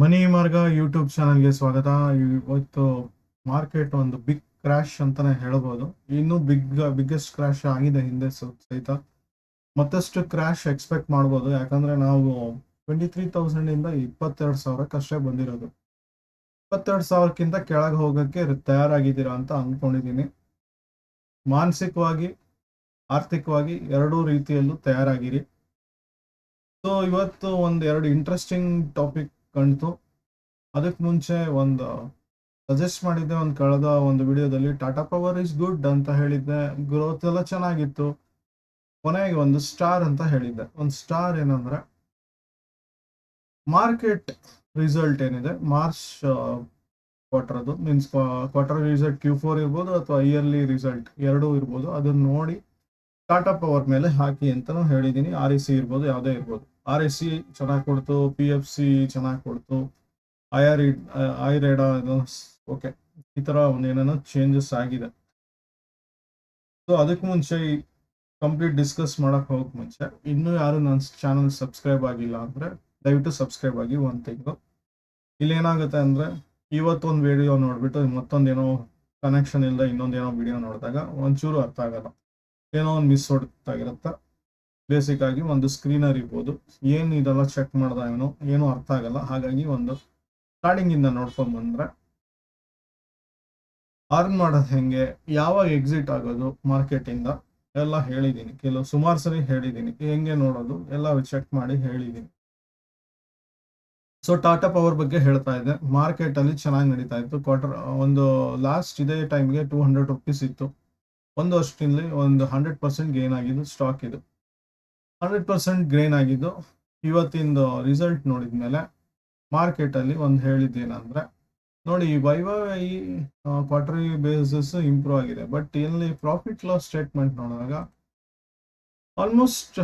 ಮನಿ ಮಾರ್ಗ ಯೂಟ್ಯೂಬ್ ಚಾನಲ್ಗೆ ಸ್ವಾಗತ. ಇವತ್ತು ಮಾರ್ಕೆಟ್ ಒಂದು ಬಿಗ್ ಕ್ರ್ಯಾಶ್ ಅಂತಾನೆ ಹೇಳ್ಬೋದು. ಇನ್ನೂ ಬಿಗ್, ಬಿಗ್ಗೆಸ್ಟ್ ಕ್ರ್ಯಾಶ್ ಆಗಿದೆ ಹಿಂದೆ ಸಹಿತ. ಮತ್ತಷ್ಟು ಕ್ರ್ಯಾಶ್ ಎಕ್ಸ್ಪೆಕ್ಟ್ ಮಾಡ್ಬೋದು. ಯಾಕಂದ್ರೆ ನಾವು ಟ್ವೆಂಟಿ ತ್ರೀ ತೌಸಂಡ್ ಇಂದ ಇಪ್ಪತ್ತೆರಡು ಸಾವಿರಕ್ಕಷ್ಟೇ ಬಂದಿರೋದು. ಇಪ್ಪತ್ತೆರಡು ಸಾವಿರಕ್ಕಿಂತ ಕೆಳಗೆ ಹೋಗಕ್ಕೆ ತಯಾರಾಗಿದ್ದೀರಾ ಅಂತ ಅಂದ್ಕೊಂಡಿದ್ದೀನಿ. ಮಾನಸಿಕವಾಗಿ, ಆರ್ಥಿಕವಾಗಿ ಎರಡೂ ರೀತಿಯಲ್ಲೂ ತಯಾರಾಗಿರಿ. ಸೊ, ಇವತ್ತು ಒಂದು ಎರಡು ಇಂಟ್ರೆಸ್ಟಿಂಗ್ ಟಾಪಿಕ್ ಕಾಣ್ತು ಅದಕ್ಕೆ ಮುಂಚೆ ಒಂದು ಸಜೆಸ್ಟ್ ಮಾಡಿದ್ದೆ ಒಂದು ಕಳೆದ ಒಂದು ವಿಡಿಯೋದಲ್ಲಿ ಟಾಟಾ ಪವರ್ ಇಸ್ ಗುಡ್ ಅಂತ ಹೇಳಿದ್ದೆ. ಗ್ರೋತ್ ಎಲ್ಲ ಚೆನ್ನಾಗಿತ್ತು. ಕೊನೆಗೆ ಒಂದು ಸ್ಟಾರ್ ಅಂತ ಹೇಳಿದ್ದೆ. ಒಂದು ಸ್ಟಾರ್ ಏನಂದ್ರೆ ಮಾರ್ಕೆಟ್ ರಿಸಲ್ಟ್ ಏನಿದೆ? March ಕ್ವಾರ್ಟರ್ದು means quarter result Q four ಇರ್ಬೋದು ಅಥವಾ ಇಯರ್ಲಿ ರಿಸಲ್ಟ್ ಎರಡೂ ಇರ್ಬೋದು. ಅದನ್ನ ನೋಡಿ ಟಾಟಾ ಪವರ್ ಮೇಲೆ ಹಾಕಿ ಅಂತ ಹೇಳಿದ್ದೀನಿ. ಆರ್ ಇ ಸಿ ಇರ್ಬೋದು, ಯಾವುದೇ ಇರ್ಬೋದು. ಆರ್ ಎಸ್ ಸಿ ಚೆನ್ನಾಗಿ ಕೊಡ್ತು, ಪಿ ಎಫ್ ಸಿ ಚೆನ್ನಾಗಿ ಕೊಡ್ತು, ಐ ಆರ್ ಐ ರೇಡಾ ಓಕೆ. ಈ ತರ ಒಂದು ಏನೇನೋ ಚೇಂಜಸ್ ಆಗಿದೆ. ಸೊ ಅದಕ್ಕೆ ಮುಂಚೆ ಕಂಪ್ಲೀಟ್ ಡಿಸ್ಕಸ್ ಮಾಡಕ್ ಹೋಗೋಕ್ಕೆ ಮುಂಚೆ, ಇನ್ನೂ ಯಾರು ನನ್ನ ಚಾನಲ್ ಸಬ್ಸ್ಕ್ರೈಬ್ ಆಗಿಲ್ಲ ಅಂದ್ರೆ, ದಯವಿಟ್ಟು ಸಬ್ಸ್ಕ್ರೈಬ್ ಆಗಿ ಒಂದು ತಿಂಗಳು. ಇಲ್ಲೇನಾಗುತ್ತೆ ಅಂದ್ರೆ, ಇವತ್ತೊಂದು ವಿಡಿಯೋ ನೋಡ್ಬಿಟ್ಟು ಮತ್ತೊಂದೇನೋ ಕನೆಕ್ಷನ್ ಇಲ್ಲದೆ ಇನ್ನೊಂದೇನೋ ವಿಡಿಯೋ ನೋಡಿದಾಗ ಒಂಚೂರು ಅರ್ಥ ಆಗಲ್ಲ. ಏನೋ ಒಂದು ಮಿಸ್ ಹೊಡ್ತಾಗಿರುತ್ತೆ. ಬೇಸಿಕ್ ಆಗಿ ಒಂದು ಸ್ಕ್ರೀನರ್ ಇರ್ಬೋದು. ಏನು ಇದೆಲ್ಲ ಚೆಕ್ ಮಾಡ್ದ ಇವನು, ಏನು ಅರ್ಥ ಆಗಲ್ಲ. ಹಾಗಾಗಿ ಒಂದು ಸ್ಟಾರ್ಟಿಂಗ್ ಇಂದ ನೋಡ್ಕೊಂಡ್ ಬಂದ್ರೆ ಅರ್ನ್ ಮಾಡೋದು ಹೆಂಗೆ ಯಾವಾಗ ಎಕ್ಸಿಟ್ ಆಗೋದು ಮಾರ್ಕೆಟ್ ಇಂದ, ಎಲ್ಲ ಹೇಳಿದ್ದೀನಿ ಕೆಲವು ಸುಮಾರು ಸರಿ ಹೇಳಿದ್ದೀನಿ ಹೆಂಗೆ ನೋಡೋದು, ಎಲ್ಲ ಚೆಕ್ ಮಾಡಿ ಹೇಳಿದ್ದೀನಿ ಸೊ ಟಾಟಾ ಪವರ್ ಬಗ್ಗೆ ಹೇಳ್ತಾ ಇದ್ದೆ. ಮಾರ್ಕೆಟ್ ಅಲ್ಲಿ ಚೆನ್ನಾಗಿ ನಡೀತಾ ಇತ್ತು. ಕ್ವಾರ್ಟರ್ ಒಂದು ಲಾಸ್ಟ್ ಇದೇ ಟೈಮ್ಗೆ ಟೂ ಹಂಡ್ರೆಡ್ ರುಪೀಸ್ ಇತ್ತು. ಒಂದು ವರ್ಷದಲ್ಲಿ ಒಂದು ಹಂಡ್ರೆಡ್ ಪರ್ಸೆಂಟ್ ಗೇನ್ ಆಗಿದ್ದು ಸ್ಟಾಕ್ ಇದು. ಹಂಡ್ರೆಡ್ ಪರ್ಸೆಂಟ್ ಗ್ರೇನ್ ಆಗಿದ್ದು ಇವತ್ತಿಂದು ರಿಸಲ್ಟ್ ನೋಡಿದ್ಮೇಲೆ ಮಾರ್ಕೆಟ್ ಅಲ್ಲಿ ಒಂದು ಹೇಳಿದ್ದೇನಂದ್ರೆ, ನೋಡಿ ವೈಭವ ಈ ಕ್ವಾರ್ಟರ್ಲಿ ಬೇಸಿಸ್ ಇಂಪ್ರೂವ್ ಆಗಿದೆ ಬಟ್ ಇಲ್ಲಿ ಪ್ರಾಫಿಟ್ ಲಾಸ್ ಸ್ಟೇಟ್ಮೆಂಟ್ ನೋಡಿದಾಗ ಆಲ್ಮೋಸ್ಟ್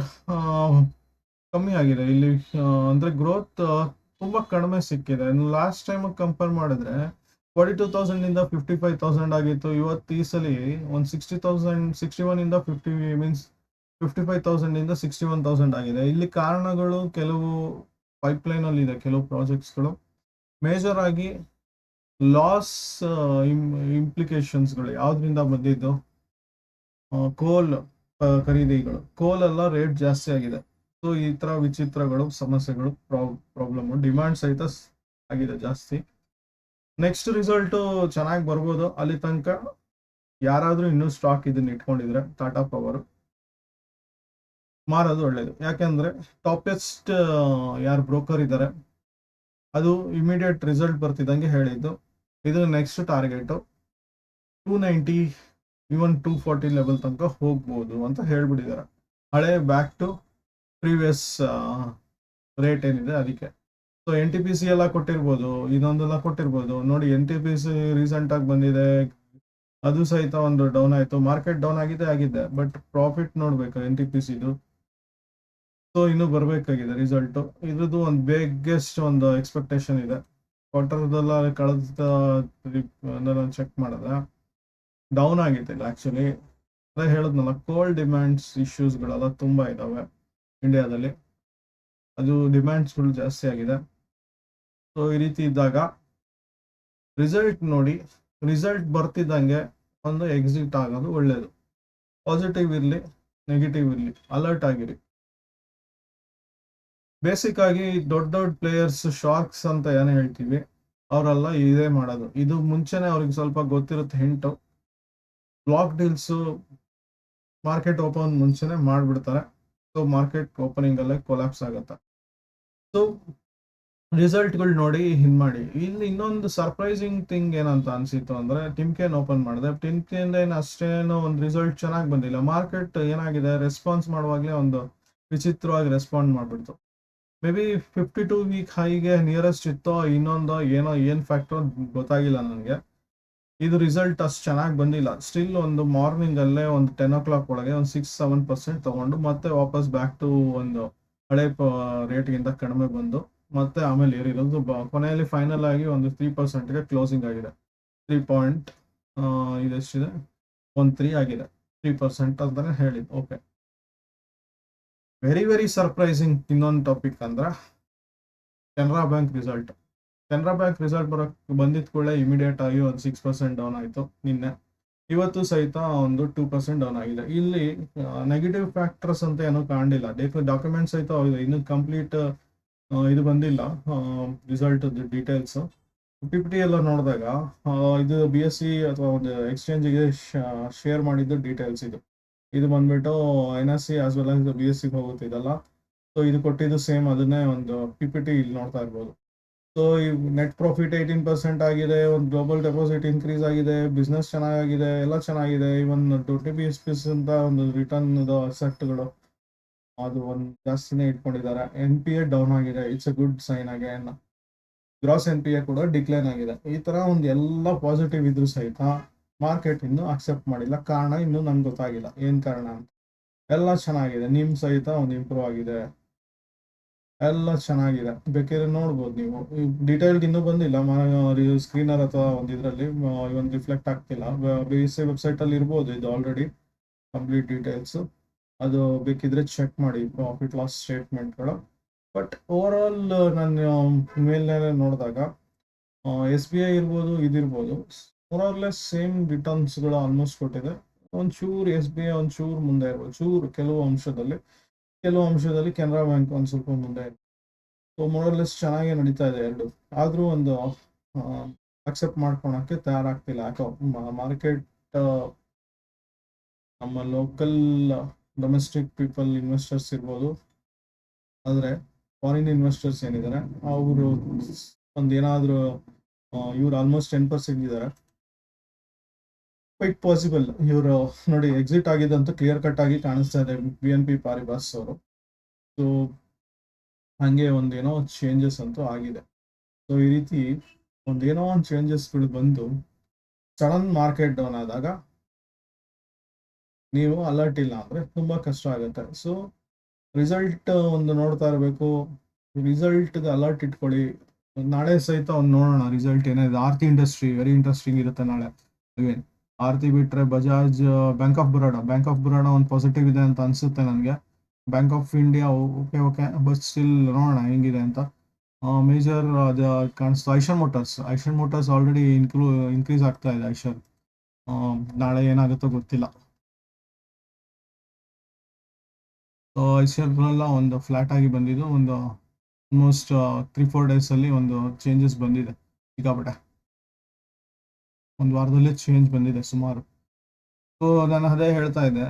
ಕಮ್ಮಿ ಆಗಿದೆ. ಇಲ್ಲಿ ಅಂದರೆ ಗ್ರೋತ್ ತುಂಬಾ ಕಡಿಮೆ ಸಿಕ್ಕಿದೆ. ಲಾಸ್ಟ್ ಟೈಮ್ ಕಂಪೇರ್ ಮಾಡಿದ್ರೆ ಫಾರ್ಟಿ ಟೂ ತೌಸಂಡ್ ಇಂದ ಫಿಫ್ಟಿ ಫೈವ್ ತೌಸಂಡ್ ಆಗಿತ್ತು. ಇವತ್ತು ಈ ಸಲ ಒಂದು ಸಿಕ್ಸ್ಟಿ ತೌಸಂಡ್ ಸಿಕ್ಸ್ಟಿ ಒನ್ ಇಂದ fifty means fifty five thousand ಇಂದ ಸಿಕ್ಸ್ಟಿ ಒನ್ ತೌಸಂಡ್ ಆಗಿದೆ. ಇಲ್ಲಿ ಕಾರಣಗಳು ಕೆಲವು ಪೈಪ್ಲೈನ್ ಅಲ್ಲಿ ಇದೆ, ಕೆಲವು ಪ್ರಾಜೆಕ್ಟ್ಸ್ಗಳು. ಮೇಜರ್ ಆಗಿ ಲಾಸ್ ಇಂಪ್ಲಿಕೇಶನ್ಸ್ಗಳು ಯಾವ್ದ್ರಿಂದ ಬಂದಿದ್ದು? ಕೋಲ್ ಖರೀದಿಗಳು. ಕೋಲ್ ಎಲ್ಲ ರೇಟ್ ಜಾಸ್ತಿ ಆಗಿದೆ. ಸೊ ಈ ತರ ವಿಚಿತ್ರಗಳು, ಸಮಸ್ಯೆಗಳು ಪ್ರಾಬ್ಲಮ್ ಡಿಮ್ಯಾಂಡ್ ಸಹಿತ ಆಗಿದೆ ಜಾಸ್ತಿ. ನೆಕ್ಸ್ಟ್ ರಿಸಲ್ಟ್ ಚೆನ್ನಾಗಿ ಬರ್ಬೋದು. ಅಲ್ಲಿ ತನಕ ಯಾರಾದ್ರೂ ಇನ್ನೂ ಸ್ಟಾಕ್ ಇದನ್ನ ಇಟ್ಕೊಂಡಿದ್ರೆ ಟಾಟಾ ಪವರ್ ಮಾರೋದು ಒಳ್ಳೆಯದು ಯಾಕೆಂದರೆ ಟಾಪೆಸ್ಟ್ ಯಾರು ಬ್ರೋಕರ್ ಇದ್ದಾರೆ ಅದು ಇಮಿಡಿಯೇಟ್ ರಿಸಲ್ಟ್ ಬರ್ತಿದ್ದಂಗೆ ಹೇಳಿದ್ದು. ಇದು next target two ninety even two forty level ತನಕ ಹೋಗ್ಬೋದು ಅಂತ ಹೇಳ್ಬಿಟ್ಟಿದ್ದಾರೆ. ಹಳೆ ಬ್ಯಾಕ್ ಟು ಪ್ರೀವಿಯಸ್ ರೇಟ್ ಏನಿದೆ ಅದಕ್ಕೆ. So N T P C ಎಲ್ಲ ಕೊಟ್ಟಿರ್ಬೋದು ಇದೊಂದೆಲ್ಲ ಕೊಟ್ಟಿರ್ಬೋದು. ನೋಡಿ N T P C recent ಆಗಿ ಬಂದಿದೆ. ಅದು ಸಹಿತ ಒಂದು ಡೌನ್ ಆಯಿತು. ಮಾರ್ಕೆಟ್ ಡೌನ್ ಆಗಿದೆ ಆಗಿದೆ ಬಟ್ ಪ್ರಾಫಿಟ್ ನೋಡಬೇಕು ಎನ್ ಟಿ ಪಿ ಸಿದು ಸೊ ಇನ್ನು ಬರಬೇಕಾಗಿದೆ ರಿಸಲ್ಟ್ ಇದ್ರದ್ದು ಒಂದು ಬಿಗ್ಗೆಸ್ಟ್ ಒಂದು ಎಕ್ಸ್ಪೆಕ್ಟೇಷನ್ ಇದೆ. ಕ್ವಾರ್ಟರ್ದೆಲ್ಲ ಕಳೆದ ಚೆಕ್ ಮಾಡಿದ್ರೆ ಡೌನ್ ಆಗಿತ್ತಿಲ್ಲ ಆ್ಯಕ್ಚುಲಿ ಅದೇ ಹೇಳಿದ್ನಲ್ಲ ಕೋಲ್ಡ್ ಡಿಮ್ಯಾಂಡ್ಸ್ ಇಶ್ಯೂಸ್ಗಳೆಲ್ಲ ತುಂಬಾ ಇದಾವೆ ಇಂಡಿಯಾದಲ್ಲಿ ಅದು ಡಿಮ್ಯಾಂಡ್ಸ್ಗಳು ಜಾಸ್ತಿ ಆಗಿದೆ. ಸೊ ಈ ರೀತಿ ಇದ್ದಾಗ ರಿಸಲ್ಟ್ ನೋಡಿ ರಿಸಲ್ಟ್ ಬರ್ತಿದ್ದಂಗೆ ಒಂದು ಎಕ್ಸಿಟ್ ಆಗೋದು ಒಳ್ಳೇದು. ಪಾಸಿಟಿವ್ ಇರಲಿ ನೆಗೆಟಿವ್ ಇರಲಿ ಅಲರ್ಟ್ ಆಗಿರಿ. ಬೇಸಿಕ್ ಆಗಿ ದೊಡ್ಡ ದೊಡ್ಡ ಪ್ಲೇಯರ್ಸ್ ಶಾರ್ಕ್ಸ್ ಅಂತ ಏನೇ ಹೇಳ್ತೀವಿ, ಅವರೆಲ್ಲ ಇದೇ ಮಾಡೋದು. ಇದು ಮುಂಚೆನೆ ಅವ್ರಿಗೆ ಸ್ವಲ್ಪ ಗೊತ್ತಿರುತ್ತೆ hint block deals market open ಮುಂಚೆನೆ ಮಾಡಿಬಿಡ್ತಾರೆ. ಸೊ ಮಾರ್ಕೆಟ್ ಓಪನಿಂಗ್ ಅಲ್ಲೇ ಕೊಲಾಪ್ಸ್ ಆಗುತ್ತೆ. ಸೊ ರಿಸಲ್ಟ್ಗಳು ನೋಡಿ ಹಿಂದ್ ಮಾಡಿ. ಇಲ್ಲಿ ಇನ್ನೊಂದು ಸರ್ಪ್ರೈಸಿಂಗ್ ಥಿಂಗ್ ಏನಂತ ಅನ್ಸಿತ್ತು ಅಂದ್ರೆ ಟಿಮ್ಕೇನ್ ಓಪನ್ ಮಾಡಿದೆ. ಟಿಮ್ಕೇನ್ ಏನು ಅಷ್ಟೇನು ಒಂದು ರಿಸಲ್ಟ್ ಚೆನ್ನಾಗಿ ಬಂದಿಲ್ಲ. ಮಾರ್ಕೆಟ್ ಏನಾಗಿದೆ ರೆಸ್ಪಾನ್ಸ್ ಮಾಡುವಾಗಲೇ ಒಂದು ವಿಚಿತ್ರವಾಗಿ ರೆಸ್ಪಾಂಡ್ ಮಾಡ್ಬಿಡ್ತು. May be fifty two week ಹೈಗೆ ನಿಯರೆಸ್ಟ್ ಇತ್ತೋ ಇನ್ನೊಂದು ಏನೋ, ಏನು ಫ್ಯಾಕ್ಟ್ರೋ ಗೊತ್ತಾಗಿಲ್ಲ ನನಗೆ. ಇದು ರಿಸಲ್ಟ್ ಅಷ್ಟು ಚೆನ್ನಾಗಿ ಬಂದಿಲ್ಲ. ಸ್ಟಿಲ್ ಒಂದು ಮಾರ್ನಿಂಗ್ ಅಲ್ಲೇ ಒಂದು ಟೆನ್ ಓ ಕ್ಲಾಕ್ ಒಳಗೆ ಒಂದು ಸಿಕ್ಸ್ ಸೆವೆನ್ ಪರ್ಸೆಂಟ್ ತಗೊಂಡು ಮತ್ತೆ ವಾಪಸ್ ಬ್ಯಾಕ್ ಟು ಒಂದು ಹಳೆ ರೇಟ್ಗಿಂತ ಕಡಿಮೆ ಬಂದು ಮತ್ತೆ ಆಮೇಲೆ ಏರಿರೋದು ಕೊನೆಯಲ್ಲಿ ಫೈನಲ್ ಆಗಿ ಒಂದು ತ್ರೀ ಪರ್ಸೆಂಟ್ಗೆ ಕ್ಲೋಸಿಂಗ್ ಆಗಿದೆ. ತ್ರೀ ಪಾಯಿಂಟ್ ಇದೆಷ್ಟಿದೆ? ಒಂದು ತ್ರೀ ಆಗಿದೆ. ತ್ರೀ ಪರ್ಸೆಂಟ್ ಅಂತಲೇ ಹೇಳಿದ್ದು. ಓಕೆ ವೆರಿ ವೆರಿ ಸರ್ಪ್ರೈಸಿಂಗ್ ಇನ್ನೊಂದು ಟಾಪಿಕ್ ಅಂದ್ರೆ Canara bank result Canara bank result ಬರೋಕ್ ಬಂದಿದ್ ಕೂಡಲೇ ಇಮಿಡಿಯೇಟ್ ಆಗಿ ಒಂದು ಸಿಕ್ಸ್ ಪರ್ಸೆಂಟ್ ಡೌನ್ ಆಯಿತು ನಿನ್ನೆ. ಇವತ್ತು ಸಹಿತ ಒಂದು ಟೂ ಪರ್ಸೆಂಟ್ ಡೌನ್ ಆಗಿದೆ. ಇಲ್ಲಿ ನೆಗೆಟಿವ್ ಫ್ಯಾಕ್ಟರ್ಸ್ ಅಂತ ಏನೂ ಕಾಣಿಲ್ಲ ಡಾಕ್ಯುಮೆಂಟ್ಸ್ ಸಹಿತ ಇನ್ನು ಕಂಪ್ಲೀಟ್ ಇದು ಬಂದಿಲ್ಲ. Result details P P T ಎಲ್ಲ ನೋಡಿದಾಗ ಇದು ಬಿ ಎಸ್ ಸಿ ಅಥವಾ ಒಂದು ಎಕ್ಸ್ಚೇಂಜಿಗೆ ಶೇರ್ ಮಾಡಿದ್ದು ಡೀಟೇಲ್ಸ್ ಇದು. ಇದು ಬಂದ್ಬಿಟ್ಟು N S C as well as B S ಸಿಗೆ ಹೋಗುತ್ತೆ ಇದಲ್ಲ. ಸೊ ಇದು ಕೊಟ್ಟಿದ್ದು ಸೇಮ್ ಅದನ್ನೇ ಒಂದು ಪಿ ಪಿ ಟಿ ಇಲ್ಲಿ ನೋಡ್ತಾ ಇರ್ಬೋದು. ಸೊ ಈ ನೆಟ್ ಪ್ರಾಫಿಟ್ ಏಯ್ಟೀನ್ ಪರ್ಸೆಂಟ್ ಆಗಿದೆ, ಒಂದು ಗ್ಲೋಬಲ್ ಡೆಪಾಸಿಟ್ ಇನ್ಕ್ರೀಸ್ ಆಗಿದೆ ಬಿಸ್ನೆಸ್ ಚೆನ್ನಾಗಿದೆ ಎಲ್ಲ ಚೆನ್ನಾಗಿದೆ. Even twenty B S Ps ಅಂತ ಒಂದು ರಿಟರ್ನ್ ಅಸೆಟ್ಗಳು ಅದು ಒಂದು ಜಾಸ್ತಿನೇ ಇಟ್ಕೊಂಡಿದ್ದಾರೆ. ಎನ್ ಪಿ ಎ ಡೌನ್ ಆಗಿದೆ. ಇಟ್ಸ್ ಎ ಗುಡ್ ಸೈನ್ ಆಗಿ ಗ್ರಾಸ್ ಎನ್ ಪಿ ಎ ಕೂಡ ಡಿಕ್ಲೈನ್ ಆಗಿದೆ. ಈ ತರ ಒಂದು ಎಲ್ಲ ಪಾಸಿಟಿವ್ ಇದ್ರೂ ಸಹಿತ ಮಾರ್ಕೆಟ್ ಇನ್ನು ಅಕ್ಸೆಪ್ಟ್ ಮಾಡಿಲ್ಲ. ಕಾರಣ ಇನ್ನು ನನ್ಗೆ ಗೊತ್ತಾಗಿಲ್ಲ. ಏನ್ ಕಾರಣ ಅಂತ? ಎಲ್ಲ ಚೆನ್ನಾಗಿದೆ. ನಿಮ್ ಸಹಿತ ಒಂದು ಇಂಪ್ರೂವ್ ಆಗಿದೆ. ಎಲ್ಲ ಚೆನ್ನಾಗಿದೆ. ಬೇಕಾದ್ರೆ ನೋಡ್ಬೋದು ನೀವು. ಡೀಟೇಲ್ಡ್ ಇನ್ನೂ ಬಂದಿಲ್ಲ. ಸ್ಕ್ರೀನರ್ ಅಥವಾ ಒಂದು ಇದರಲ್ಲಿ ಒಂದು ರಿಫ್ಲೆಕ್ಟ್ ಆಗ್ತಿಲ್ಲ. ಬಿ ಸಿ ವೆಬ್ಸೈಟ್ ಅಲ್ಲಿ ಇರ್ಬೋದು ಇದು ಆಲ್ರೆಡಿ ಕಂಪ್ಲೀಟ್ ಡೀಟೇಲ್ಸ್ ಅದು ಬೇಕಿದ್ರೆ ಚೆಕ್ ಮಾಡಿ ಪ್ರಾಫಿಟ್ ಲಾಸ್ ಸ್ಟೇಟ್ಮೆಂಟ್ಗಳು ಬಟ್ ಓವರ್ ಆಲ್ ನಾನು ಮೇಲ್ನೇ ನೋಡಿದಾಗ ಎಸ್ ಬಿ ಐ ಇರ್ಬೋದು, ಇದಿರ್ಬೋದು. ಮೋರ್ ಆರ್ ಲೆಸ್ ಸೇಮ್ ರಿಟರ್ನ್ಸ್ಗಳು ಆಲ್ಮೋಸ್ಟ್ ಕೊಟ್ಟಿದೆ. ಒಂಚೂರು ಎಸ್ ಬಿ ಐ ಒಂಚೂರು ಮುಂದೆ ಇರ್ಬೋದು. ಚೂರು ಕೆಲವು ಅಂಶದಲ್ಲಿ. ಕೆಲವು ಅಂಶದಲ್ಲಿ ಕೆನರಾ ಬ್ಯಾಂಕ್ ಒಂದು ಸ್ವಲ್ಪ ಮುಂದೆ ಇದೆ. ಸೊ ಲೆಸ್ ಚೆನ್ನಾಗಿ ನಡೀತಾ ಇದೆ ಎರಡು. ಆದರೂ ಒಂದು ಅಕ್ಸೆಪ್ಟ್ ಮಾಡ್ಕೊಳಕ್ಕೆ ತಯಾರಾಗ್ತಿಲ್ಲ. ಯಾಕೋ ಮಾರ್ಕೆಟ್ ನಮ್ಮ ಲೋಕಲ್ ಡೊಮೆಸ್ಟಿಕ್ ಪೀಪಲ್ ಇನ್ವೆಸ್ಟರ್ಸ್ ಇರ್ಬೋದು. ಆದರೆ ಫಾರಿನ್ ಇನ್ವೆಸ್ಟರ್ಸ್ ಏನಿದ್ದಾರೆ, ಅವರು ಒಂದು ಏನಾದರೂ ಇವ್ರು ಆಲ್ಮೋಸ್ಟ್ ಟೆನ್ ಪರ್ಸೆಂಟ್ ಇದ್ದಾರೆ. ಕ್ವೈಟ್ ಪಾಸಿಬಲ್ ಇವರು, ನೋಡಿ ಎಕ್ಸಿಟ್ ಆಗಿದ್ದಂತೂ ಕ್ಲಿಯರ್ ಕಟ್ ಆಗಿ ಕಾಣಿಸ್ತಾ ಇದೆ ಬಿ ಎನ್ ಪಿ ಪಾರಿಬಾಸ್ ಅವರು. ಸೊ ಹಂಗೆ ಒಂದೇನೋ ಚೇಂಜಸ್ ಅಂತೂ ಆಗಿದೆ. ಸೊ ಈ ರೀತಿ ಒಂದೇನೋ ಒಂದು ಚೇಂಜಸ್ಗಳು ಬಂದು ಸಡನ್ ಮಾರ್ಕೆಟ್ ಡೌನ್ ಆದಾಗ ನೀವು ಅಲರ್ಟ್ ಇಲ್ಲ ಅಂದರೆ ತುಂಬ ಕಷ್ಟ ಆಗುತ್ತೆ. ಸೊ ರಿಸಲ್ಟ್ ಒಂದು ನೋಡ್ತಾ ಇರಬೇಕು. ರಿಸಲ್ಟ್ ಅಲರ್ಟ್ ಇಟ್ಕೊಳ್ಳಿ. ನಾಳೆ ಸಹಿತ ಒಂದು ನೋಡೋಣ ರಿಸಲ್ಟ್ ಏನೇ ಆರ್ತಿ ಇಂಡಸ್ಟ್ರಿ ವೆರಿ ಇಂಟ್ರೆಸ್ಟಿಂಗ್ ಇರುತ್ತೆ ನಾಳೆ. ಅಗೇನ್ ಆರ್ತಿ ಬಿಟ್ರೆ Bajaj bank of Baroda bank of Baroda ಒಂದು ಪಾಸಿಟಿವ್ ಇದೆ ಅಂತ ಅನ್ಸುತ್ತೆ ನನಗೆ. Bank of India okay okay but still ನೋಡೋಣ ಹೆಂಗಿದೆ ಅಂತ. ಮೇಜರ್ ಅದು ಕಾಣಿಸ್ತು. ಐಷನ್ ಮೋಟರ್ಸ್ ಐಷನ್ ಮೋಟರ್ಸ್ ಆಲ್ರೆಡಿ ಇನ್ಕ್ಲೂ ಇನ್ಕ್ರೀಸ್ ಆಗ್ತಾ ಇದೆ ಐಷನ್ ನಾಳೆ ಏನಾಗುತ್ತೋ ಗೊತ್ತಿಲ್ಲ. ಸೊ ಐಷರ್ನೆಲ್ಲ ಒಂದು ಫ್ಲಾಟ್ ಆಗಿ ಬಂದಿದ್ದು, ಒಂದು ಆಲ್ಮೋಸ್ಟ್ ತ್ರೀ ಫೋರ್ ಡೇಸಲ್ಲಿ ಒಂದು ಚೇಂಜಸ್ ಬಂದಿದೆ. ಸಿಕ್ಕಾಪಟ್ಟೆ. ಒಂದು ವಾರದಲ್ಲೇ ಚೇಂಜ್ ಬಂದಿದೆ ಸುಮಾರು. ಸೊ ನಾನು ಅದೇ ಹೇಳ್ತಾ ಇದ್ದೆ.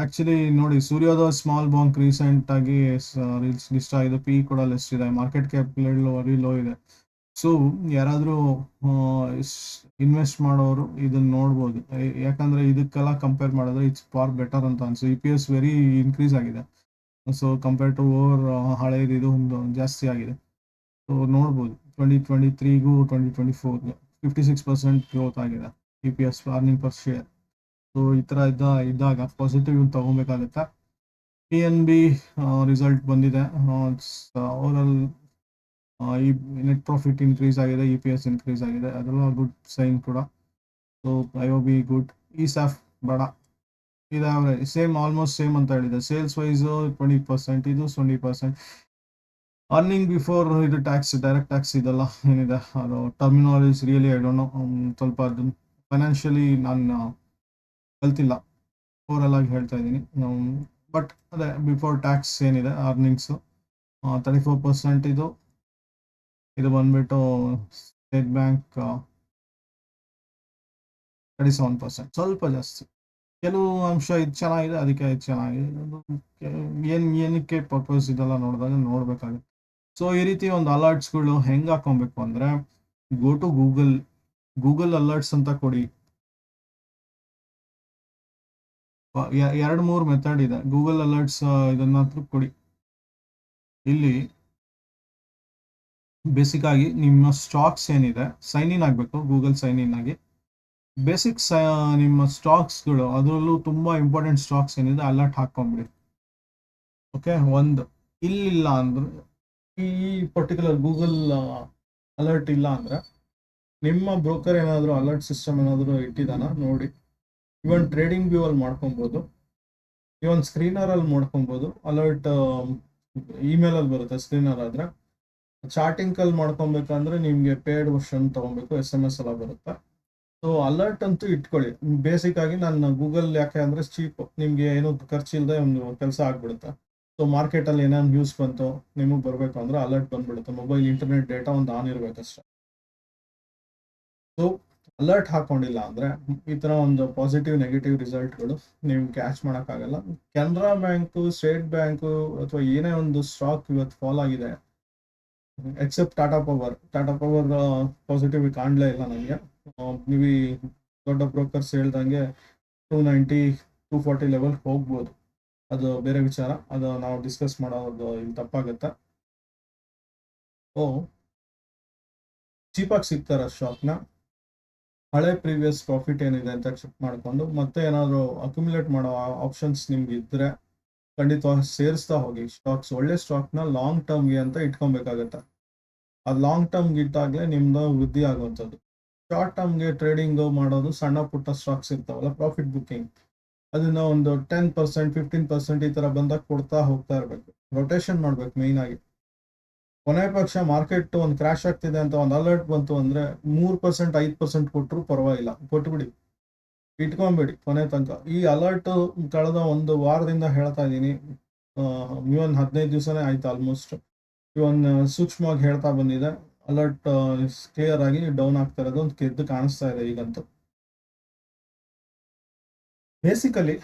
ಆಕ್ಚುಲಿ ನೋಡಿ, ಸೂರ್ಯೋದಯ ಸ್ಮಾಲ್ ಬಾಂಕ್ ರೀಸೆಂಟ್ ಆಗಿ ರೀಲ್ಸ್ ಲಿಸ್ಟ್ ಆಗಿದೆ. ಪಿ ಕೂಡ ಲಿಸ್ಟ್ ಇದೆ. ಮಾರ್ಕೆಟ್ ಕ್ಯಾಪ್ ವೆರಿ ಲೋ ಇದೆ. ಸೊ ಯಾರಾದರೂ ಇನ್ವೆಸ್ಟ್ ಮಾಡೋರು ಇದನ್ನ ನೋಡ್ಬೋದು. ಯಾಕಂದ್ರೆ ಇದಕ್ಕೆಲ್ಲ ಕಂಪೇರ್ ಮಾಡಿದ್ರೆ ಇಟ್ಸ್ ಫಾರ್ ಬೆಟರ್ ಅಂತ ಅನ್ಸು. E P S very increase ಆಗಿದೆ. ಸೊ ಕಂಪೇರ್ ಟು ಓವರ್ ಹಳೇದು ಇದು ಒಂದು ಜಾಸ್ತಿ ಆಗಿದೆ. ಸೊ ನೋಡ್ಬೋದು. ಟ್ವೆಂಟಿ ಟ್ವೆಂಟಿ ತ್ರೀಗೂ ಟ್ವೆಂಟಿ ಟ್ವೆಂಟಿ ಫೋರ್ಗೆ ಫಿಫ್ಟಿ ಸಿಕ್ಸ್ ಪರ್ಸೆಂಟ್ ಗ್ರೋತ್ ಆಗಿದೆ E P S earning per share so ಈ ಥರ ಇದ್ದ ಇದ್ದಾಗ ಪಾಸಿಟಿವ್ ತೊಗೊಬೇಕಾಗುತ್ತೆ ಪಿ ಎನ್ ಬಿ ರಿಸಲ್ಟ್ ಬಂದಿದೆ ಓವರಲ್ ಈ ನೆಟ್ ಪ್ರಾಫಿಟ್ ಇನ್ಕ್ರೀಸ್ ಆಗಿದೆ ಇ ಪಿ ಎಸ್ ಇನ್ಕ್ರೀಸ್ ಆಗಿದೆ ಅದೆಲ್ಲ ಗುಡ್ ಸೈನ್ ಕೂಡ so I O B good ಈ ಸಾಫ್ ಬೇಡ ಇದು ಸೇಮ್ ಆಲ್ಮೋಸ್ಟ್ ಸೇಮ್ ಅಂತ ಹೇಳಿದೆ. ಸೇಲ್ಸ್ ವೈಸ್ ಟ್ವೆಂಟಿ ಪರ್ಸೆಂಟ್ ಇದು ಟ್ವೆಂಟಿ ಪರ್ಸೆಂಟ್ ಅರ್ನಿಂಗ್ ಬಿಫೋರ್ ಇದು ಟ್ಯಾಕ್ಸ್ ಡೈರೆಕ್ಟ್ ಟ್ಯಾಕ್ಸ್ ಇದೆಲ್ಲ ಏನಿದೆ? ಅದು ಟರ್ಮಿನಾಲಜೀಸ್ ರಿಯಲಿ ನೋ ಸ್ವಲ್ಪ ಅದು ಫೈನಾನ್ಷಿಯಲಿ ನಾನು ಕಲ್ತಿಲ್ಲ ಓವರಲ್ ಆಗಿ ಹೇಳ್ತಾ ಇದ್ದೀನಿ. ಬಟ್ ಅದೇ ಬಿಫೋರ್ ಟ್ಯಾಕ್ಸ್ ಏನಿದೆ ಅರ್ನಿಂಗ್ಸು ತರ್ಟಿ ಫೋರ್ ಪರ್ಸೆಂಟ್ ಇದು. ಇದು ಬಂದ್ಬಿಟ್ಟು state bank thirty seven percent ಸ್ವಲ್ಪ ಜಾಸ್ತಿ. ಕೆಲವು ಅಂಶ ಇದು ಚೆನ್ನಾಗಿದೆ, ಅದಕ್ಕೆ ಇದು ಚೆನ್ನಾಗಿದೆ. ಏನು, ಏನಕ್ಕೆ ಪರ್ಪಸ್ ಇದೆಲ್ಲ ನೋಡಿದಾಗ ನೋಡ್ಬೇಕಾಗುತ್ತೆ. ಸೊ ಈ ರೀತಿ ಒಂದು ಅಲರ್ಟ್ಸ್ಗಳು ಹೆಂಗೆ ಹಾಕೊಬೇಕು ಅಂದರೆ go to Google Google alerts ಅಂತ ಕೊಡಿ. ಎರಡು ಮೂರು ಮೆಥಡ್ ಇದೆ. ಗೂಗಲ್ ಅಲರ್ಟ್ಸ್ ಇದನ್ನ ಕೊಡಿ. ಇಲ್ಲಿ ಬೇಸಿಕ್ ಆಗಿ ನಿಮ್ಮ ಸ್ಟಾಕ್ಸ್ ಏನಿದೆ ಸೈನ್ ಇನ್ ಆಗಬೇಕು ಗೂಗಲ್ ಸೈನ್ ಇನ್ ಆಗಿ. ಬೇಸಿಕ್ ನಿಮ್ಮ ಸ್ಟಾಕ್ಸ್ಗಳು ಅದರಲ್ಲೂ ತುಂಬ ಇಂಪಾರ್ಟೆಂಟ್ ಸ್ಟಾಕ್ಸ್ ಏನಿದೆ ಅಲರ್ಟ್ ಹಾಕೊಂಬಿಡಿ. ಓಕೆ ಒಂದು. ಇಲ್ಲಿಲ್ಲ ಅಂದ್ರೆ ಈ ಪರ್ಟಿಕ್ಯುಲರ್ ಗೂಗಲ್ ಅಲರ್ಟ್ ಇಲ್ಲ ಅಂದರೆ ನಿಮ್ಮ ಬ್ರೋಕರ್ ಏನಾದರೂ ಅಲರ್ಟ್ ಸಿಸ್ಟಮ್ ಏನಾದರೂ ಇಟ್ಟಿದ್ದಾನ ನೋಡಿ. ಇವನ್ ಟ್ರೇಡಿಂಗ್ ವ್ಯೂ ಅಲ್ಲಿ ಮಾಡ್ಕೊಬೋದು. ಇವನ್ ಸ್ಕ್ರೀನರ್ ಅಲ್ಲಿ ಮಾಡ್ಕೊಬೋದು. ಅಲರ್ಟ್ ಇಮೇಲ್ ಅಲ್ಲಿ ಬರುತ್ತೆ ಸ್ಕ್ರೀನರ್ ಆದ್ರೆ. ಚಾಟಿಂಗ್ ಕಲ್ ಮಾಡ್ಕೊಬೇಕಂದ್ರೆ ನಿಮಗೆ ಪೇಡ್ ವರ್ಷನ್ ತಗೊಬೇಕು ಎಸ್ ಎಂ ಎಸ್ ಎಲ್ಲ ಬರುತ್ತೆ. ಸೊ ಅಲರ್ಟ್ ಅಂತೂ ಇಟ್ಕೊಳ್ಳಿ. ಬೇಸಿಕ್ ಆಗಿ ನಾನು ಗೂಗಲ್ ಯಾಕೆ ಅಂದ್ರೆ ಚೀಪ್ ನಿಮ್ಗೆ ಏನು ಖರ್ಚಿಲ್ಲದೆ ಒಂದು ಕೆಲಸ ಆಗ್ಬಿಡುತ್ತೆ. ಸೊ ಮಾರ್ಕೆಟಲ್ಲಿ ಏನೇನು ನ್ಯೂಸ್ ಬಂತು, ನಿಮಗೆ ಬರಬೇಕು ಅಂದ್ರೆ ಅಲರ್ಟ್ ಬಂದ್ಬಿಡುತ್ತೆ. ಮೊಬೈಲ್ ಇಂಟರ್ನೆಟ್ ಡೇಟಾ ಒಂದು ಆನ್ ಇರಬೇಕಷ್ಟೆ ಸೊ ಅಲರ್ಟ್ ಹಾಕೊಂಡಿಲ್ಲ ಅಂದ್ರೆ ಈ ತರ ಒಂದು ಪಾಸಿಟಿವ್ ನೆಗೆಟಿವ್ ರಿಸಲ್ಟ್ಗಳು ನೀವು ಕ್ಯಾಚ್ ಮಾಡೋಕ್ಕಾಗಲ್ಲ. ಕೆನರಾ ಬ್ಯಾಂಕು, ಸ್ಟೇಟ್ ಬ್ಯಾಂಕು ಅಥವಾ ಏನೇ ಒಂದು ಸ್ಟಾಕ್ ಇವತ್ತು ಫಾಲ್ ಆಗಿದೆ except Tata power Tata power positive ಕಾಣಲೇ ಇಲ್ಲ ನನಗೆ ನೀವು ದೊಡ್ಡ ಬ್ರೋಕರ್ಸ್ ಹೇಳ್ದಂಗೆ two ninety two forty level ಹೋಗ್ಬೋದು. ಅದು ಬೇರೆ ವಿಚಾರ. ಅದು ನಾವು ಡಿಸ್ಕಸ್ ಮಾಡೋದು ಇಲ್ಲಿ ತಪ್ಪಾಗುತ್ತೆ? ಓ. ಚೀಪಾಗಿ ಸಿಗ್ತಾರ ಸ್ಟಾಕ್ನ ಹಳೆ ಪ್ರೀವಿಯಸ್ ಪ್ರಾಫಿಟ್ ಏನಿದೆ ಅಂತ ಚೆಕ್ ಮಾಡಿಕೊಂಡು ಮತ್ತೆ ಏನಾದರೂ ಅಕ್ಯುಮುಲೇಟ್ ಮಾಡೋ ಆಪ್ಷನ್ಸ್ ನಿಮ್ಗೆ ಇದ್ರೆ ಖಂಡಿತವಾಗಿ ಸೇರಿಸ್ತಾ ಹೋಗಿ. ಸ್ಟಾಕ್ಸ್ ಒಳ್ಳೆ ಸ್ಟಾಕ್ನ ಲಾಂಗ್ ಟರ್ಮ್ಗೆ ಅಂತ ಇಟ್ಕೊಬೇಕಾಗತ್ತೆ? ಅದು ಲಾಂಗ್ ಟರ್ಮ್ಗೆ ಇಟ್ಟಾಗಲೇ ನಿಮ್ದು ವೃದ್ಧಿ ಆಗುವಂಥದ್ದು. ಶಾರ್ಟ್ ಟರ್ಮ್ಗೆ ಟ್ರೇಡಿಂಗ್ ಮಾಡೋದು ಸಣ್ಣ ಪುಟ್ಟ ಸ್ಟಾಕ್ಸ್ ಇರ್ತಾವಲ್ಲ ಪ್ರಾಫಿಟ್ ಬುಕ್ಕಿಂಗ್ ಅದನ್ನ ಒಂದು ಟೆನ್ ಪರ್ಸೆಂಟ್ ಫಿಫ್ಟೀನ್ ಪರ್ಸೆಂಟ್ ಈ ತರ ಬಂದಾಗ ಕೊಡ್ತಾ ಹೋಗ್ತಾ ಇರಬೇಕು. ರೊಟೇಷನ್ ಮಾಡ್ಬೇಕು ಮೇನ್ ಆಗಿ. ಕೊನೆ ಪಕ್ಷ ಮಾರ್ಕೆಟ್ ಒಂದು ಕ್ರಾಶ್ ಆಗ್ತಿದೆ ಅಂತ ಒಂದು ಅಲರ್ಟ್ ಬಂತು ಅಂದ್ರೆ ಮೂರ್ ಪರ್ಸೆಂಟ್ ಐದು ಪರ್ಸೆಂಟ್ ಕೊಟ್ಟರು ಪರವಾಗಿಲ್ಲ. ಕೊಟ್ಬಿಡಿ. ಇಟ್ಕೊಂಬಿಡಿ ಕೊನೆ ತನಕ. ಈ ಅಲರ್ಟ್ ಕಳೆದ ಒಂದು ವಾರದಿಂದ ಹೇಳ್ತಾ ಇದ್ದೀನಿ. ಇವನ್ ಹದಿನೈದು ದಿವಸನೇ ಆಯ್ತು ಆಲ್ಮೋಸ್ಟ್ ಇವನ್ ಸೂಕ್ಷ್ಮವಾಗಿ ಹೇಳ್ತಾ ಬಂದಿದೆ. ಅಲರ್ಟ್ ಕ್ಲಿಯರ್ ಆಗಿ ಡೌನ್ ಆಗ್ತಾ ಇರೋದು ಒಂದು ಕೆದ್ದು ಕಾಣಿಸ್ತಾ ಇದೆ ಈಗಂತೂ. ಬೇಸಿಕಲಿ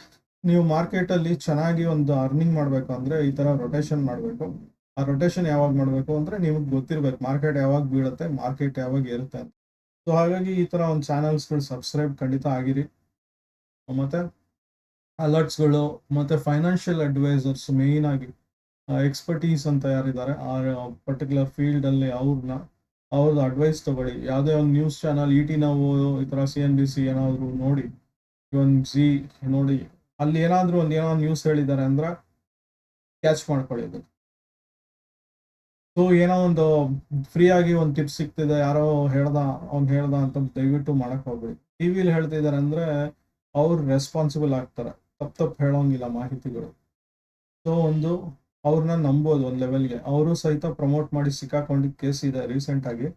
ನೀವು ಮಾರ್ಕೆಟ್ ಅಲ್ಲಿ ಚೆನ್ನಾಗಿ ಒಂದು ಅರ್ನಿಂಗ್ ಮಾಡಬೇಕು ಅಂದ್ರೆ ಈ ತರ ರೊಟೇಷನ್ ಮಾಡಬೇಕು. ಆ ರೊಟೇಷನ್ ಯಾವಾಗ ಮಾಡಬೇಕು ಅಂದ್ರೆ ನಿಮಗೆ ಗೊತ್ತಿರಬೇಕು ಮಾರ್ಕೆಟ್ ಯಾವಾಗ ಬೀಳುತ್ತೆ ಮಾರ್ಕೆಟ್ ಯಾವಾಗ ಇರುತ್ತೆ ಅಂತ. ಸೊ ಹಾಗಾಗಿ ಈ ತರ ಒಂದು ಚಾನಲ್ಸ್ಗಳು ಸಬ್ಸ್ಕ್ರೈಬ್ ಖಂಡಿತ ಆಗಿರಿ. ಮತ್ತೆ ಅಲರ್ಟ್ಸ್ಗಳು ಮತ್ತೆ ಫೈನಾನ್ಷಿಯಲ್ ಅಡ್ವೈಸರ್ಸ್ ಮೇಯ್ನಾಗಿ ಎಕ್ಸ್ಪರ್ಟೀಸ್ ಅಂತ ಯಾರಿದ್ದಾರೆ, ಆ ಪರ್ಟಿಕ್ಯುಲರ್ ಫೀಲ್ಡ್ ಅಲ್ಲಿ ಅವ್ರನ್ನ ಅವ್ರದ್ದು ಅಡ್ವೈಸ್ ತಗೊಳ್ಳಿ. ಯಾವುದೇ ಒಂದು ನ್ಯೂಸ್ ಚಾನಲ್ ಇ ಟಿ ನಾವು ಈ ತರ ಸಿ ಎನ್ ಬಿ ಸಿ ಏನಾದರೂ ನೋಡಿ ಒಂದು ಜಿ ನೋಡಿ, ಅಲ್ಲಿ ಏನಾದ್ರು ಒಂದು ಏನೋ ನ್ಯೂಸ್ ಹೇಳಿದ್ದಾರೆ ಅಂದ್ರೆ ಕ್ಯಾಚ್ ಮಾಡ್ಕೊಳ್ಳಿ ಸೊ ಏನೋ ಒಂದು ಫ್ರೀ ಆಗಿ ಒಂದು ಟಿಪ್ ಸಿಗ್ತಿದೆ, ಯಾರೋ ಹೇಳ್ದ, ಅವ್ನು ಹೇಳ್ದ ಅಂತ ದಯವಿಟ್ಟು ಮಾಡಕ್ ಹೋಗ್ಬೇಡಿ. ಟಿವಿಲಿ ಹೇಳ್ತಿದ್ದಾರೆ ಅಂದ್ರೆ ಅವ್ರು ರೆಸ್ಪಾನ್ಸಿಬಲ್ ಆಗ್ತಾರೆ. ತಪ್ಪು ತಪ್ಪು ಹೇಳೋಂಗಿಲ್ಲ ಮಾಹಿತಿಗಳು. ಸೊ ಒಂದು ಅವ್ರನ್ನ ನಂಬೋದು ಒಂದು ಲೆವೆಲ್ಗೆ ಅವರು ಸಹಿತ ಪ್ರಮೋಟ್ ಮಾಡಿ ಸಿಕ್ಕಾಕೊಂಡಿದ್ದ ಕೇಸ್ ಇದೆ ರೀಸೆಂಟ್ ಆಗಿ.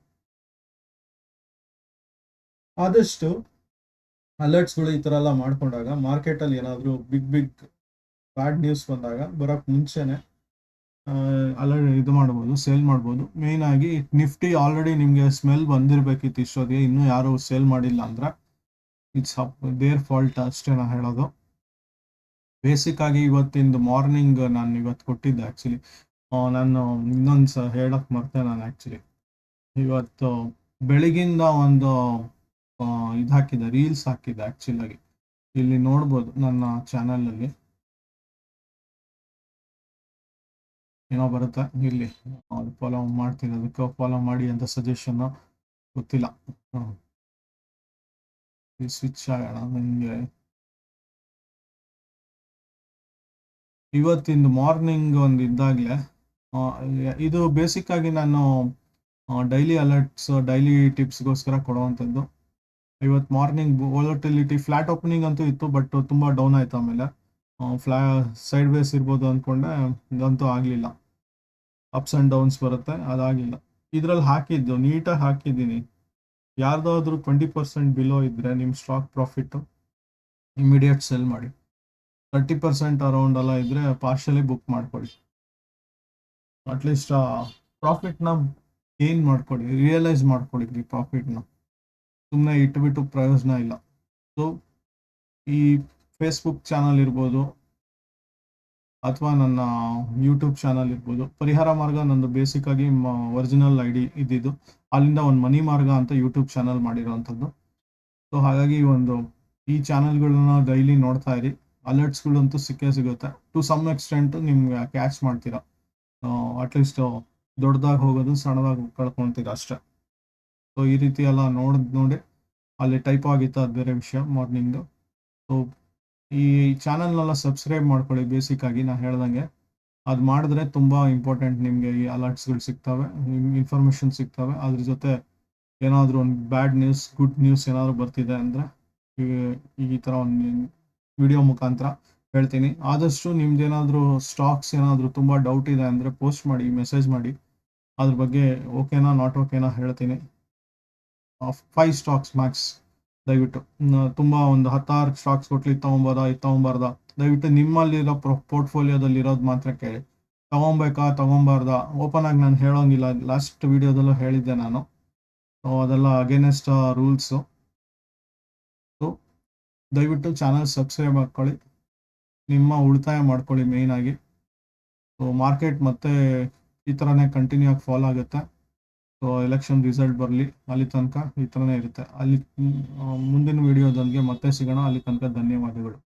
ಆದಷ್ಟು ಅಲರ್ಟ್ಸ್ಗಳು ಈ ಥರ ಎಲ್ಲ ಮಾಡ್ಕೊಂಡಾಗ ಮಾರ್ಕೆಟಲ್ಲಿ ಏನಾದರೂ ಬಿಗ್ ಬಿಗ್ ಬ್ಯಾಡ್ ನ್ಯೂಸ್ ಬಂದಾಗ ಬರೋಕ್ಕೆ ಮುಂಚೆನೆ ಅಲರ್ಟ್ ಇದು ಮಾಡ್ಬೋದು ಸೇಲ್ ಮಾಡ್ಬೋದು. ಮೇನ್ ಆಗಿ ನಿಫ್ಟಿ ಆಲ್ರೆಡಿ ನಿಮಗೆ ಸ್ಮೆಲ್ ಬಂದಿರಬೇಕಿತ್ತು ಇಷ್ಟೊತ್ತಿಗೆ, ಇನ್ನೂ ಯಾರು ಸೇಲ್ ಮಾಡಿಲ್ಲ ಅಂದ್ರೆ. ಇಟ್ಸ್ ದೇರ್ ಫಾಲ್ಟ್ ಅಷ್ಟೇ ನಾನು ಹೇಳೋದು. ಬೇಸಿಕ್ ಆಗಿ ಇವತ್ತಿಂದು ಮಾರ್ನಿಂಗ್ ನಾನು ಇವತ್ತು ಕೊಟ್ಟಿದ್ದೆ ಆ್ಯಕ್ಚುಲಿ ನಾನು ಇನ್ನೊಂದು ಸ ಹೇಳಕ್ ಮರ್ತೆ ನಾನು ಆ್ಯಕ್ಚುಲಿ ಇವತ್ತು ಬೆಳಗಿಂದ ಒಂದು ಇದು ಹಾಕಿದೆ ರೀಲ್ಸ್ ಹಾಕಿದ್ದೆ ಆ್ಯಕ್ಚುಲಾಗಿ ಇಲ್ಲಿ ನೋಡ್ಬೋದು ನನ್ನ ಚಾನಲಲ್ಲಿ ಏನೋ ಬರುತ್ತೆ? ಇಲ್ಲಿ. ಫಾಲೋ ಮಾಡ್ತೀನಿ ಅದಕ್ಕೆ ಫಾಲೋ ಮಾಡಿ ಅಂತ ಸಜೆಷನ್ ಗೊತ್ತಿಲ್ಲ. ಸ್ವಿಚ್ ಆಗೋಣ ನನಗೆ ಇವತ್ತಿಂದು ಮಾರ್ನಿಂಗ್ ಒಂದು ಇದ್ದಾಗಲೇ ಇದು ಬೇಸಿಕ್ ಆಗಿ ನಾನು ಡೈಲಿ ಅಲರ್ಟ್ಸ್ ಡೈಲಿ ಟಿಪ್ಸ್ಗೋಸ್ಕರ ಕೊಡುವಂಥದ್ದು. ಇವತ್ತು ಮಾರ್ನಿಂಗ್ ವೋಲಟಿಲಿಟಿ ಫ್ಲಾಟ್ ಓಪನಿಂಗ್ ಅಂತೂ ಇತ್ತು ಬಟ್ ತುಂಬ ಡೌನ್ ಆಯ್ತು ಆಮೇಲೆ. ಫ್ಲಾ ಸೈಡ್ ವೇಸ್ ಇರ್ಬೋದು ಅಂದ್ಕೊಂಡೆ ಇದಂತೂ ಆಗಲಿಲ್ಲ. ಅಪ್ಸ್ ಅಂಡ್ ಡೌನ್ಸ್ ಬರುತ್ತೆ ಅದಾಗಿಲ್ಲ ಇದರಲ್ಲಿ ಹಾಕಿದ್ದು, ನೀಟಾಗಿ ಹಾಕಿದ್ದೀನಿ. ಯಾರ್ದಾದ್ರೂ ಟ್ವೆಂಟಿ ಪರ್ಸೆಂಟ್ ಬಿಲೋ ಇದ್ದರೆ ನಿಮ್ಮ ಸ್ಟಾಕ್ ಪ್ರಾಫಿಟ್ ಇಮಿಡಿಯೇಟ್ ಸೆಲ್ ಮಾಡಿ. ತರ್ಟಿ ಪರ್ಸೆಂಟ್ ಅರೌಂಡ್ ಎಲ್ಲ ಇದ್ರೆ ಪಾರ್ಷಲಿ ಬುಕ್ ಮಾಡ್ಕೊಳ್ಳಿ. ಅಟ್ಲೀಸ್ಟ್ ಪ್ರಾಫಿಟ್ನ ಗೇನ್ ಮಾಡ್ಕೊಳ್ಳಿ ರಿಯಲೈಸ್ ಮಾಡ್ಕೊಳ್ಳಿ ಪ್ರಾಫಿಟ್ನ ಸುಮ್ಮನೆ ಇಟ್ಬಿಟ್ಟು ಪ್ರಯೋಜನ ಇಲ್ಲ. ಸೊ ಈ ಫೇಸ್ಬುಕ್ ಚಾನಲ್ ಇರ್ಬೋದು, ಅಥವಾ ನನ್ನ ಯೂಟ್ಯೂಬ್ ಚಾನಲ್ ಇರ್ಬೋದು, ಪರಿಹಾರ ಮಾರ್ಗ ನಂದು ಬೇಸಿಕ್ ಆಗಿ ಒರಿಜಿನಲ್ ಐ ಡಿ ಇದ್ದಿದ್ದು, ಅಲ್ಲಿಂದ ಒಂದು ಮನಿ ಮಾರ್ಗ ಅಂತ ಯೂಟ್ಯೂಬ್ ಚಾನಲ್ ಮಾಡಿರೋವಂಥದ್ದು. ಸೊ ಹಾಗಾಗಿ ಒಂದು, ಈ ಚಾನಲ್ಗಳನ್ನ ಡೈಲಿ ನೋಡ್ತಾ ಇರಿ. ಅಲರ್ಟ್ಸ್ಗಳಂತೂ ಸಿಕ್ಕೇ ಸಿಗುತ್ತೆ. ಟು ಸಮ್ ಎಕ್ಸ್ಟೆಂಟ್ ನಿಮ್ಗೆ ಕ್ಯಾಚ್ ಮಾಡ್ತೀರಾ. ಅಟ್ಲೀಸ್ಟ್ ದೊಡ್ಡದಾಗಿ ಹೋಗೋದು, ಸಣ್ಣದಾಗಿ ಕಳ್ಕೊಳ್ತೀರಾ ಅಷ್ಟೇ. ಸೊ ಈ ರೀತಿ ಎಲ್ಲ ನೋಡಿದ್ ನೋಡಿ. ಅಲ್ಲಿ ಟೈಪ್ ಆಗಿತ್ತು ಅದು ಬೇರೆ ವಿಷಯ ಮಾರ್ನಿಂಗ್ದು ಸೊ ಈ ಚಾನಲ್ನೆಲ್ಲ ಸಬ್ಸ್ಕ್ರೈಬ್ ಮಾಡ್ಕೊಳ್ಳಿ ಬೇಸಿಕ್ ಆಗಿ ನಾನು ಹೇಳ್ದಂಗೆ. ಅದು ಮಾಡಿದ್ರೆ ತುಂಬ ಇಂಪಾರ್ಟೆಂಟ್ ನಿಮಗೆ ಈ ಅಲರ್ಟ್ಸ್ಗಳು ಸಿಗ್ತವೆ ಇನ್ಫಾರ್ಮೇಷನ್ ಸಿಗ್ತವೆ. ಅದ್ರ ಜೊತೆ ಏನಾದರೂ ಒಂದು ಬ್ಯಾಡ್ ನ್ಯೂಸ್ ಗುಡ್ ನ್ಯೂಸ್ ಏನಾದರೂ ಬರ್ತಿದೆ ಅಂದರೆ, ಈ ಥರ ಒಂದು ವಿಡಿಯೋ ಮುಖಾಂತರ ಹೇಳ್ತೀನಿ. ಆದಷ್ಟು ನಿಮ್ದೇನಾದರೂ ಸ್ಟಾಕ್ಸ್ ಏನಾದರೂ ತುಂಬ ಡೌಟ್ ಇದೆ ಅಂದರೆ ಪೋಸ್ಟ್ ಮಾಡಿ ಮೆಸೇಜ್ ಮಾಡಿ. ಅದ್ರ ಬಗ್ಗೆ ಓಕೆನಾ ನಾಟ್ ಓಕೆನಾ ಹೇಳ್ತೀನಿ. ಫೈವ್ ಸ್ಟಾಕ್ಸ್ ಮ್ಯಾಕ್ಸ್ ದಯವಿಟ್ಟು ತುಂಬ ಒಂದು ಹತ್ತಾರು ಸ್ಟಾಕ್ಸ್ ಕೊಟ್ಲಿ ತಗೊಂಬೋದಾ, ಇದು ತಗೊಂಬಾರ್ದಾ? ದಯವಿಟ್ಟು ನಿಮ್ಮಲ್ಲಿರೋ ಪೋರ್ಟ್ಫೋಲಿಯೋದಲ್ಲಿ ಇರೋದು ಮಾತ್ರ ಕೇಳಿ. ತೊಗೊಬೇಕಾ, ತಗೊಂಬಾರ್ದಾ? ಓಪನ್ ಆಗಿ ನಾನು ಹೇಳೋಂಗಿಲ್ಲ. ಲಾಸ್ಟ್ ವಿಡಿಯೋದಲ್ಲೂ ಹೇಳಿದ್ದೆ ನಾನು. ಸೊ ಅದೆಲ್ಲ ಅಗೇನೆಸ್ಟ್ ರೂಲ್ಸು ಸೊ ದಯವಿಟ್ಟು ಚಾನಲ್ ಸಬ್ಸ್ಕ್ರೈಬ್ ಮಾಡ್ಕೊಳ್ಳಿ. ನಿಮ್ಮ ಉಳಿತಾಯ ಮಾಡ್ಕೊಳ್ಳಿ ಮೇಯ್ನಾಗಿ ಸೊ ಮಾರ್ಕೆಟ್ ಮತ್ತೆ ಈ ಥರನೇ ಕಂಟಿನ್ಯೂ ಆಗಿ ಫಾಲೋ ಆಗುತ್ತೆ. ಸೊ ಎಲೆಕ್ಷನ್ ರಿಸಲ್ಟ್ ಬರಲಿ, ಅಲ್ಲಿ ತನಕ ಈ ಥರನೇ ಇರುತ್ತೆ. ಅಲ್ಲಿ ಮುಂದಿನ ವಿಡಿಯೋದೊಂದಿಗೆ ಮತ್ತೆ ಸಿಗೋಣ. ಅಲ್ಲಿ ತನಕ ಧನ್ಯವಾದಗಳು.